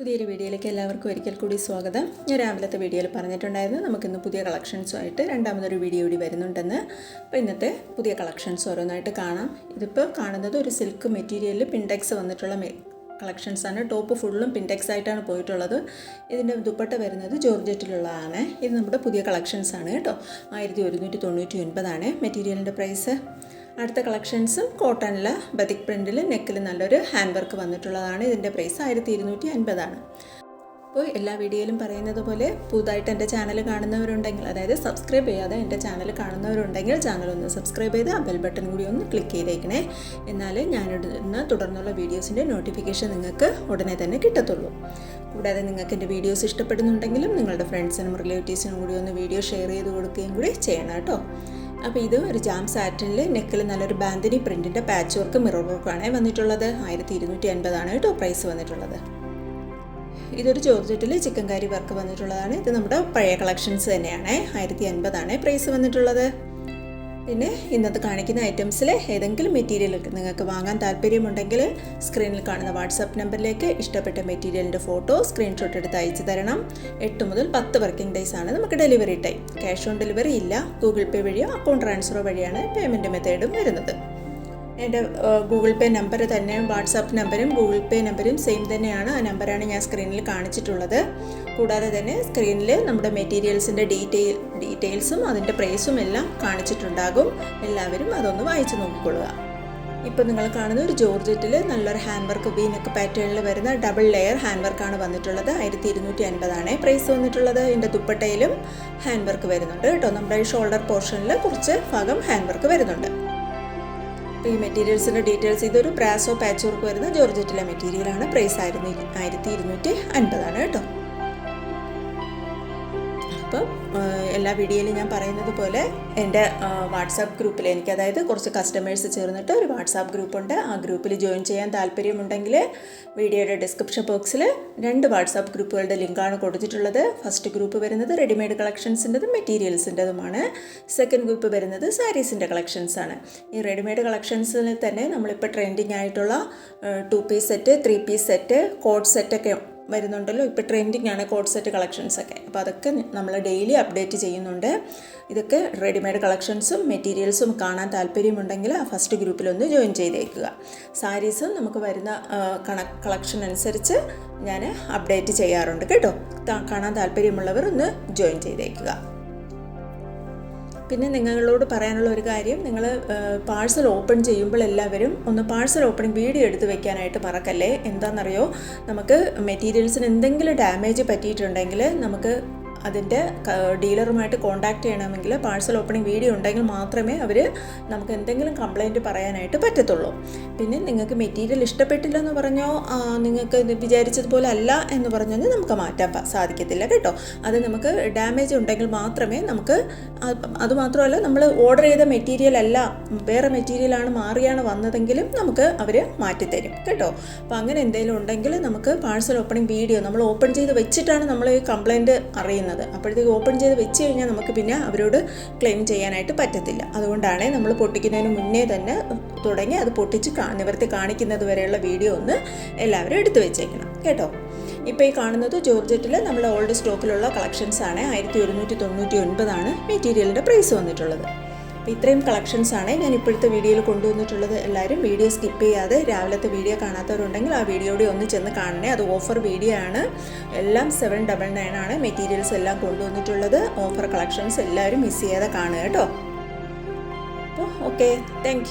പുതിയൊരു വീഡിയോയിലേക്ക് എല്ലാവർക്കും ഒരിക്കൽ കൂടി സ്വാഗതം. ഞാൻ രാവിലത്തെ വീഡിയോയിൽ പറഞ്ഞിട്ടുണ്ടായിരുന്നു നമുക്കിന്ന് പുതിയ കളക്ഷൻസുമായിട്ട് രണ്ടാമതൊരു വീഡിയോ കൂടി വരുന്നുണ്ടെന്ന്. അപ്പോൾ ഇന്നത്തെ പുതിയ കളക്ഷൻസ് ഓരോന്നായിട്ട് കാണാം. ഇതിപ്പോൾ കാണുന്നത് ഒരു സിൽക്ക് മെറ്റീരിയലിൽ പിൻടെക്സ് വന്നിട്ടുള്ള കളക്ഷൻസ് ആണ് ടോപ്പ് ഫുള്ളും പിൻടെക്സ് ആയിട്ടാണ് പോയിട്ടുള്ളത്. ഇതിന്റെ ദുപ്പട്ട വരുന്നത് ജോർജറ്റിലുള്ളതാണ്. ഇത് നമ്മുടെ പുതിയ കളക്ഷൻസ് ആണ് കേട്ടോ. ആയിരത്തി ഒരുന്നൂറ്റി തൊണ്ണൂറ്റി ഒൻപതാണ് മെറ്റീരിയലിന്റെ പ്രൈസ്. അടുത്ത കളക്ഷൻസും കോട്ടണിൽ ബതിക് പ്രിന്റിൽ നെക്കിൽ നല്ലൊരു ഹാൻഡ് വർക്ക് വന്നിട്ടുള്ളതാണ്. ഇതിന്റെ പ്രൈസ് ആയിരത്തി ഇരുന്നൂറ്റി അൻപതാണ് അപ്പോൾ എല്ലാ വീഡിയോയിലും പറയുന്നത് പോലെ പുതുതായിട്ട് എന്റെ ചാനൽ കാണുന്നവരുണ്ടെങ്കിൽ അതായത് സബ്സ്ക്രൈബ് ചെയ്യാതെ എന്റെ ചാനൽ കാണുന്നവരുണ്ടെങ്കിൽ ചാനൽ ഒന്ന് സബ്സ്ക്രൈബ് ചെയ്ത് ആ ബെൽ ബട്ടൺ കൂടി ഒന്ന് ക്ലിക്ക് ചെയ്തേക്കണേ. എന്നാലേ ഞാനിടുന്ന തുടർന്നുള്ള വീഡിയോസിന്റെ നോട്ടിഫിക്കേഷൻ നിങ്ങൾക്ക് ഉടനെ തന്നെ കിട്ടത്തുള്ളൂ. കൂടാതെ നിങ്ങൾക്ക് എന്റെ വീഡിയോസ് ഇഷ്ടപ്പെടുന്നുണ്ടെങ്കിലും നിങ്ങളുടെ ഫ്രണ്ട്സിനും റിലേറ്റീവ്സിനും കൂടി ഒന്ന് വീഡിയോ ഷെയർ ചെയ്ത് കൊടുക്കുകയും കൂടി ചെയ്യണം കേട്ടോ. അപ്പോൾ ഇത് ഒരു ജാം സാറ്റിനിൽ നെക്കിൽ നല്ലൊരു ബാന്തിനി പ്രിന്റിന്റെ പാച്ച് വർക്ക് മിറർ വർക്കാണ് വന്നിട്ടുള്ളത്. ആയിരത്തി ഇരുന്നൂറ്റി അൻപതാണ് കേട്ടോ പ്രൈസ് വന്നിട്ടുള്ളത്. ഇതൊരു ജോർജറ്റിൽ ചിക്കൻ കറി വർക്ക് വന്നിട്ടുള്ളതാണ്. ഇത് നമ്മുടെ പഴയ കളക്ഷൻസ് തന്നെയാണ്. ആയിരത്തി അൻപതാണ് പ്രൈസ് വന്നിട്ടുള്ളത്. പിന്നെ ഇന്നത്തെ കാണിക്കുന്ന ഐറ്റംസിൽ ഏതെങ്കിലും മെറ്റീരിയൽ നിങ്ങൾക്ക് വാങ്ങാൻ താല്പര്യമുണ്ടെങ്കിൽ സ്ക്രീനിൽ കാണുന്ന വാട്സാപ്പ് നമ്പറിലേക്ക് ഇഷ്ടപ്പെട്ട മെറ്റീരിയലിന്റെ ഫോട്ടോ സ്ക്രീൻഷോട്ട് എടുത്ത് അയച്ചു തരണം. എട്ട് മുതൽ പത്ത് വർക്കിംഗ് ഡേയ്സ് ആണ് നമുക്ക് delivery time cash on delivery ഇല്ല. ഗൂഗിൾ പേ വഴിയോ അക്കൗണ്ട് ട്രാൻസ്ഫറോ വഴിയാണ് പേയ്മെന്റ് മെത്തേഡും വരുന്നത്. എന്റെ ഗൂഗിൾ പേ നമ്പർ തന്നെ വാട്സാപ്പ് നമ്പരും ഗൂഗിൾ പേ നമ്പരും സെയിം തന്നെയാണ്. ആ നമ്പറാണ് ഞാൻ സ്ക്രീനിൽ കാണിച്ചിട്ടുള്ളത്. കൂടാതെ തന്നെ സ്ക്രീനിൽ നമ്മുടെ മെറ്റീരിയൽസിന്റെ ഡീറ്റെയിൽ ഡീറ്റെയിൽസും അതിന്റെ പ്രൈസും എല്ലാം കാണിച്ചിട്ടുണ്ടാകും. എല്ലാവരും അതൊന്ന് വായിച്ചു നോക്കിക്കൊള്ളുക. ഇപ്പോൾ നിങ്ങൾ കാണുന്ന ഒരു ജോർജറ്റിൽ നല്ലൊരു ഹാൻഡ് വർക്ക് വീനക്ക് പാറ്റേണിൽ വരുന്ന ഡബിൾ ലെയർ ഹാൻഡ് വർക്കാണ് വന്നിട്ടുള്ളത്. ആയിരത്തി ഇരുന്നൂറ്റി അൻപതാണ് പ്രൈസ് വന്നിട്ടുള്ളത്. ഇതിന്റെ ദുപ്പട്ടയിലും ഹാൻഡ് വർക്ക് വരുന്നുണ്ട് കേട്ടോ. നമ്മുടെ ഷോൾഡർ പോർഷനിൽ കുറച്ച് ഭാഗം ഹാൻഡ് വർക്ക് വരുന്നുണ്ട്. ഈ മെറ്റീരിയൽസിന്റെ ഡീറ്റെയിൽസ് ഇതൊരു പ്രാസോ പാച്ച് വർക്ക് വരുന്ന ജോർജറ്റിലെ മെറ്റീരിയലാണ് പ്രൈസ് ആയിരുന്നു ആയിരത്തി ഇരുന്നൂറ്റി അൻപതാണ് കേട്ടോ. അപ്പം എല്ലാ വീഡിയോയിലും ഞാൻ പറയുന്നത് പോലെ എന്റെ വാട്സാപ്പ് ഗ്രൂപ്പിൽ എനിക്ക് അതായത് കുറച്ച് കസ്റ്റമേഴ്സ് ചേർന്നിട്ട് ഒരു വാട്സാപ്പ് ഗ്രൂപ്പുണ്ട് ആ ഗ്രൂപ്പിൽ ജോയിൻ ചെയ്യാൻ താല്പര്യമുണ്ടെങ്കിൽ വീഡിയോയുടെ ഡിസ്ക്രിപ്ഷൻ ബോക്സിൽ രണ്ട് വാട്സാപ്പ് ഗ്രൂപ്പുകളുടെ ലിങ്കാണ് കൊടുത്തിട്ടുള്ളത്. ഫസ്റ്റ് ഗ്രൂപ്പ് വരുന്നത് റെഡിമെയ്ഡ് കളക്ഷൻസിന്റെതും മെറ്റീരിയൽസിന്റെതുമാണ് സെക്കൻഡ് ഗ്രൂപ്പ് വരുന്നത് സാരീസിന്റെ കളക്ഷൻസാണ് ഈ റെഡിമെയ്ഡ് കളക്ഷൻസിൽ തന്നെ നമ്മളിപ്പോൾ ട്രെൻഡിങ് ആയിട്ടുള്ള two piece set three piece set code സെറ്റൊക്കെ വരുന്നുണ്ടല്ലോ. ഇപ്പോൾ ട്രെൻഡിങ് ആണ് കോഡ് സെറ്റ് കളക്ഷൻസൊക്കെ അപ്പോൾ അതൊക്കെ നമ്മൾ ഡെയിലി അപ്ഡേറ്റ് ചെയ്യുന്നുണ്ട്. ഇതൊക്കെ റെഡിമെയ്ഡ് കളക്ഷൻസും മെറ്റീരിയൽസും കാണാൻ താല്പര്യമുണ്ടെങ്കിൽ ആ ഫസ്റ്റ് ഗ്രൂപ്പിലൊന്ന് ജോയിൻ ചെയ്തേക്കുക. സാരീസും നമുക്ക് വരുന്ന കണ കളക്ഷൻ അനുസരിച്ച് ഞാൻ അപ്ഡേറ്റ് ചെയ്യാറുണ്ട് കേട്ടോ. കാണാൻ താല്പര്യമുള്ളവർ ഒന്ന് ജോയിൻ ചെയ്തേക്കുക. പിന്നെ നിങ്ങളോട് പറയാനുള്ള ഒരു കാര്യം നിങ്ങൾ പാഴ്സൽ ഓപ്പൺ ചെയ്യുമ്പോൾ എല്ലാവരും ഒന്ന് പാഴ്സൽ ഓപ്പണിംഗ് വീഡിയോ എടുത്ത് വെക്കാനായിട്ട് മറക്കല്ലേ എന്താണെന്നറിയോ നമുക്ക് മെറ്റീരിയൽസിന് എന്തെങ്കിലും ഡാമേജ് പറ്റിയിട്ടുണ്ടെങ്കിൽ നമുക്ക് അതിന്റെ ഡീലറുമായിട്ട് കോൺടാക്റ്റ് ചെയ്യണമെങ്കിൽ പാഴ്സൽ ഓപ്പണിംഗ് വീഡിയോ ഉണ്ടെങ്കിൽ മാത്രമേ അവർ നമുക്ക് എന്തെങ്കിലും കംപ്ലൈന്റ് പറയാനായിട്ട് പറ്റത്തുള്ളൂ. പിന്നെ നിങ്ങൾക്ക് മെറ്റീരിയൽ ഇഷ്ടപ്പെട്ടില്ലെന്ന് പറഞ്ഞോ നിങ്ങൾക്ക് വിചാരിച്ചതുപോലെ അല്ല എന്ന് പറഞ്ഞാൽ നമുക്ക് മാറ്റാൻ സാധിക്കത്തില്ല കേട്ടോ. അത് നമുക്ക് ഡാമേജ് ഉണ്ടെങ്കിൽ മാത്രമേ നമുക്ക് അതുമാത്രമല്ല നമ്മൾ ഓർഡർ ചെയ്ത മെറ്റീരിയൽ അല്ല വേറെ മെറ്റീരിയലാണ് മാറിയാണ് വന്നതെങ്കിലും നമുക്ക് അവർ മാറ്റിത്തരും കേട്ടോ. അപ്പോൾ അങ്ങനെ എന്തെങ്കിലും ഉണ്ടെങ്കിൽ നമുക്ക് പാഴ്സൽ ഓപ്പണിംഗ് വീഡിയോ നമ്മൾ ഓപ്പൺ ചെയ്ത് വെച്ചിട്ടാണ് നമ്മൾ ഈ കംപ്ലൈന്റ് അറിയുന്നത്. ചെയ്യുന്നത് അപ്പോഴത്തേക്ക് ഓപ്പൺ ചെയ്ത് വെച്ച് കഴിഞ്ഞാൽ നമുക്ക് പിന്നെ അവരോട് ക്ലെയിം ചെയ്യാനായിട്ട് പറ്റത്തില്ല. അതുകൊണ്ടാണ് നമ്മൾ പൊട്ടിക്കുന്നതിന് മുന്നേ തന്നെ തുടങ്ങി അത് പൊട്ടിച്ച് നിവർത്തി കാണിക്കുന്നത് വരെയുള്ള വീഡിയോ ഒന്ന് എല്ലാവരും എടുത്തു വെച്ചേക്കണം. കേട്ടോ? ഇപ്പോൾ ഈ കാണുന്നത് ജോർജറ്റിൽ നമ്മുടെ ഓൾഡ് സ്റ്റോക്കിലുള്ള കളക്ഷൻസ് ആണ്. ആയിരത്തി ഒരുന്നൂറ്റി തൊണ്ണൂറ്റി ഒൻപതാണ് മെറ്റീരിയലിന്റെ പ്രൈസ് വന്നിട്ടുള്ളത്. അപ്പോൾ ഇത്രയും കളക്ഷൻസ് ആണ് ഞാൻ ഇപ്പോഴത്തെ വീഡിയോയിൽ കൊണ്ടുവന്നിട്ടുള്ളത്. എല്ലാവരും വീഡിയോ സ്കിപ്പ് ചെയ്യാതെ രാവിലത്തെ വീഡിയോ കാണാത്തവരുണ്ടെങ്കിൽ ആ വീഡിയോ കൂടി ഒന്ന് ചെന്ന് കാണണേ. അത് ഓഫർ വീഡിയോ ആണ്. എല്ലാം സെവൻ ഡബിൾ നയൻ ആണ് മെറ്റീരിയൽസ് എല്ലാം കൊണ്ടുവന്നിട്ടുള്ളത്. ഓഫർ കളക്ഷൻസ് എല്ലാവരും മിസ് ചെയ്യാതെ കാണുക കേട്ടോ. അപ്പോൾ ഓക്കെ താങ്ക്